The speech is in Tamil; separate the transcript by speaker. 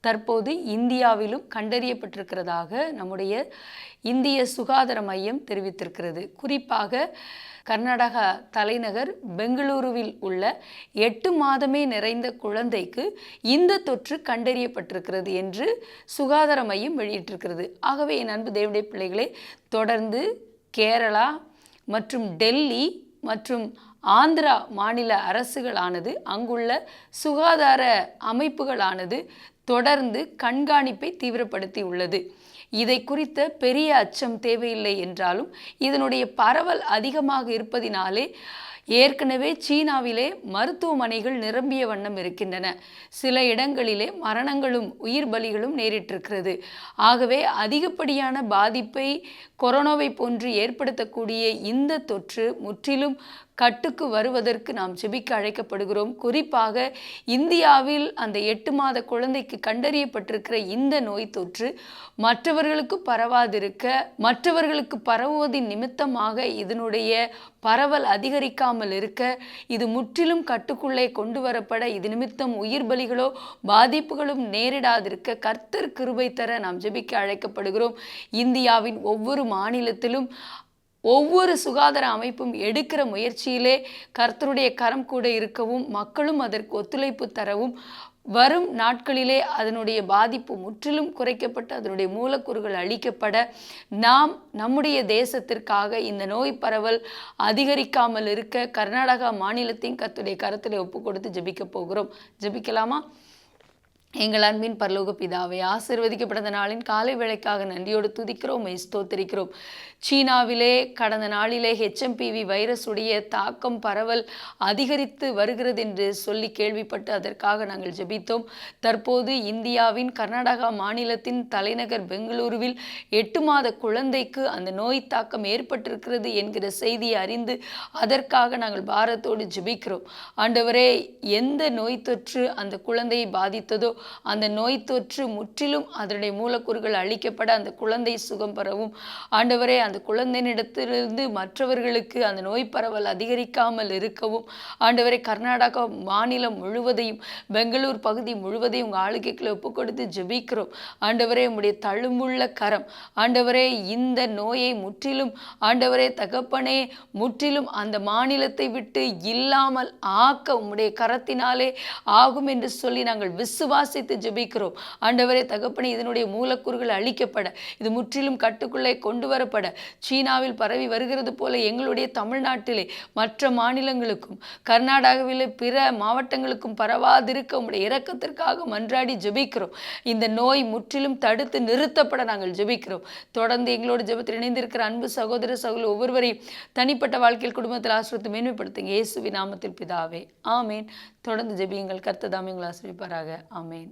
Speaker 1: தற்போது இந்தியாவிலும் கண்டறியப்பட்டிருக்கிறதாக நம்முடைய இந்திய சுகாதார மையம் தெரிவித்திருக்கிறது. குறிப்பாக கர்நாடகா தலைநகர் பெங்களூருவில் உள்ள எட்டு மாதமே நிறைந்த குழந்தைக்கு இந்த தொற்று கண்டறியப்பட்டிருக்கிறது என்று சுகாதார மையம் வெளியிட்டிருக்கிறது. ஆகவே என் அன்பு தேவடைய பிள்ளைகளே தொடர்ந்து கேரளா மற்றும் டெல்லி மற்றும் ஆந்திரா மாநில அரசுகளானது அங்குள்ள சுகாதார அமைப்புகளானது தொடர்ந்து கண்காணிப்பை தீவிரப்படுத்தி உள்ளது இதை குறித்த பெரிய அச்சம் தேவையில்லை என்றாலும் இதனுடைய பரவல் அதிகமாக இருப்பதினாலே ஏற்கனவே சீனாவிலே மருத்துவமனைகள் நிரம்பிய வண்ணம் இருக்கின்றன. சில இடங்களிலே மரணங்களும் உயிர் பலிகளும் நேரிட்டிருக்கிறது. ஆகவே அதிகப்படியான பாதிப்பை கொரோனாவை போன்று ஏற்படுத்தக்கூடிய இந்த தொற்று முற்றிலும் கட்டுக்கு வருவதற்கு நாம் செபிக்க அழைக்கப்படுகிறோம். குறிப்பாக இந்தியாவில் அந்த எட்டு மாத குழந்தைக்கு கண்டறியப்பட்டிருக்கிற இந்த நோய் தொற்று மற்றவர்களுக்கு பரவாதிருக்க மற்றவர்களுக்கு பரவுவதின் நிமித்தமாக இதனுடைய பரவல் அதிகரிக்காமல் இருக்க இது முற்றிலும் கட்டுக்குள்ளே கொண்டு வரப்பட இது நிமித்தம் உயிர் பலிகளோ பாதிப்புகளும் நேரிடாதிருக்க கர்த்தர் கிருபை தர நாம் ஜெபிக்க அழைக்கப்படுகிறோம். இந்தியாவின் ஒவ்வொரு மாநிலத்திலும் ஒவ்வொரு சுகாதார அமைப்பும் எடுக்கிற முயற்சியிலே கர்த்தருடைய கரம் கூட இருக்கவும் மக்களும் அதற்கு ஒத்துழைப்பு தரவும் வரும் நாட்களிலே அதனுடைய பாதிப்பு முற்றிலும் குறைக்கப்பட்டு அதனுடைய மூலக்கூறுகள் அழிக்கப்பட நாம் நம்முடைய தேசத்திற்காக இந்த நோய் பரவல் அதிகரிக்காமல் இருக்க கர்நாடகா மாநிலத்தையும் கத்துடைய கருத்தில் ஒப்பு கொடுத்து ஜெபிக்க போகிறோம். ஜெபிக்கலாமா? எங்கள் அன்பின் பரலோக பிதாவை ஆசிர்வதிக்கப்பட்ட நாளின் காலை வேளைக்காக நன்றியோடு துதிக்கிறோம் ஸ்தோத்திரிக்கிறோம். சீனாவிலே கடந்த நாளிலே ஹெச்எம்பிவி வைரஸுடைய தாக்கம் பரவல் அதிகரித்து வருகிறது என்று சொல்லி கேள்விப்பட்டு அதற்காக நாங்கள் ஜெபித்தோம். தற்போது இந்தியாவின் கர்நாடகா மாநிலத்தின் தலைநகர் பெங்களூருவில் எட்டு மாத குழந்தைக்கு அந்த நோய் தாக்கம் ஏற்பட்டிருக்கிறது என்கிற செய்தியை அறிந்து அதற்காக நாங்கள் பாரத்தோடு ஜெபிக்கிறோம். ஆண்டவரே எந்த நோய் தொற்று அந்த குழந்தையை பாதித்ததோ அந்த நோய் தொற்று முற்றிலும் அதனுடைய மூலக்கூறுகள் அழிக்கப்பட அந்த குழந்தை சுகம் பெறவும். ஆண்டவரே அந்த குழந்தையினிடத்திலிருந்து மற்றவர்களுக்கு அந்த நோய் பரவல் அதிகரிக்காமல் இருக்கவும். ஆண்டவரே கர்நாடகா மாநிலம் முழுவதையும் பெங்களூர் பகுதி முழுவதையும் உங்கள் ஆளுகைக்குள்ள ஒப்பு கொடுத்து ஜெபிக்கிறோம். ஆண்டவரே உங்களுடைய தழும்புள்ள கரம். ஆண்டவரே இந்த நோயை முற்றிலும் ஆண்டவரே தகப்பனே முற்றிலும் அந்த மாநிலத்தை விட்டு இல்லாமல் ஆக்க உம்முடைய கரத்தினாலே ஆகும் என்று சொல்லி நாங்கள் விசுவாசித்து ஜெபிக்கிறோம். ஆண்டவரே தகப்பனே இதனுடைய மூலக்கூறுகள் அழிக்கப்பட இது முற்றிலும் கட்டுக்குள்ளே கொண்டு வரப்பட சீனாவில் பரவி வருகிறது போல எங்களுடைய தமிழ்நாட்டிலே மற்ற மாநிலங்களுக்கும் கர்நாடகாவில் பிற மாவட்டங்களுக்கும் பரவாதிருக்க உங்களுடைய இரக்கத்திற்காக மன்றாடி ஜெபிக்கிறோம். இந்த நோய் முற்றிலும் தடுத்து நிறுத்தப்பட நாங்கள் ஜெபிக்கிறோம். தொடர்ந்து எங்களோட ஜெபத்தில் இணைந்திருக்கிற அன்பு சகோதர சகோதர ஒவ்வொருவரையும் தனிப்பட்ட வாழ்க்கையில் குடும்பத்தில் ஆசிரியத்தை மேன்மைப்படுத்துங்க. இயேசுவி நாமத்தில் பிதாவே. ஆமேன். தொடர்ந்து ஜெபியுங்கள். கர்த்ததாமே உங்களை ஆசிரியப்பாராக ஆமேன்.